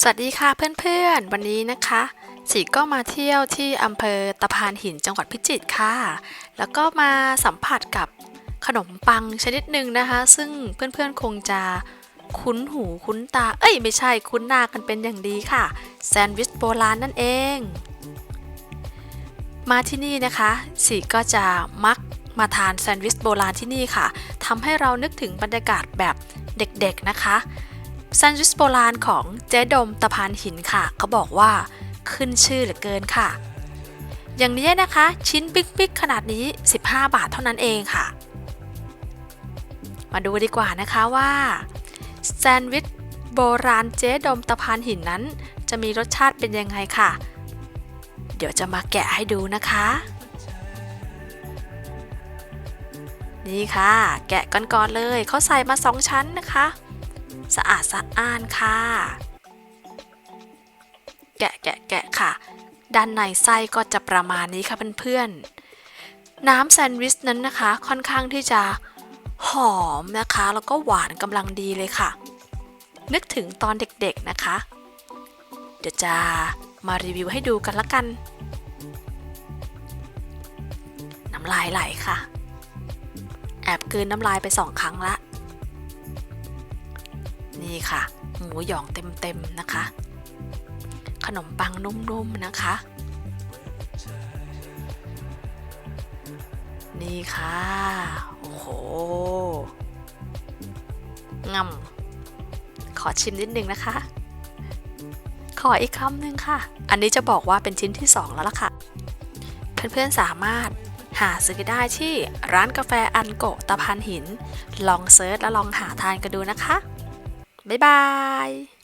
สวัสดีค่ะเพื่อนๆ วันนี้นะคะสีก็มาเที่ยวที่อำเภอตะพานหินจังหวัดพิจิตรค่ะ แล้วก็มาสัมผัสกับขนมปังชนิดหนึ่งนะคะ ซึ่งเพื่อนๆคงจะคุ้นหูคุ้นตา เอ้ยไม่ใช่คุ้นหน้ากันเป็นอย่างดีค่ะ แซนด์วิชโบราณนั่นเอง มาที่นี่นะคะสีก็จะมักมาทานแซนด์วิชโบราณที่นี่ค่ะทำให้เรานึกถึงบรรยากาศแบบเด็กๆนะคะ แซนด์วิชโบราณของเจ๊ดมตะพานหินค่ะ เขาบอกว่าขึ้นชื่อเหลือเกินค่ะ อย่างนี้นะคะ ชิ้นปิ๊กๆขนาดนี้ 15 บาทเท่านั้นเองค่ะ มาดูดีกว่านะคะว่าแซนด์วิชโบราณเจ๊ดมตะพานหินนั้น จะมีรสชาติเป็นยังไงค่ะ เดี๋ยวจะมาแกะให้ดูนะคะ นี่ค่ะ แกะก่อนๆเลย เขาใส่มา2ชั้นนะคะ สะอาดสะอ้านค่ะ แกะแกะแกะค่ะ ด้านในไส้ก็จะประมาณนี้ค่ะเพื่อนๆ น้ำแซนด์วิชนั้นนะคะ ค่อนข้างที่จะหอมนะคะ แล้วก็หวานกำลังดีเลยค่ะ นึกถึงตอนเด็กๆนะคะ เดี๋ยวจะมารีวิวให้ดูกันละกัน น้ำลายไหลค่ะ แอบกืนน้ำลายไปสองครั้งละ นี่ค่ะ หมูหยองเต็มๆนะคะ ขนมปังนุ่มๆนะคะ นี่ค่ะ โอ้โหงำขอชิมนิดนึงนะคะ ขออีกคำหนึ่งค่ะ อันนี้จะบอกว่าเป็นชิ้นที่ 2 แล้วล่ะค่ะ เพื่อนๆสามารถหาซื้อได้ที่ร้านกาแฟอันโกะตะพานหิน ลองเซิร์ชแล้วลองหาทานกันดูนะคะ บ๊ายบาย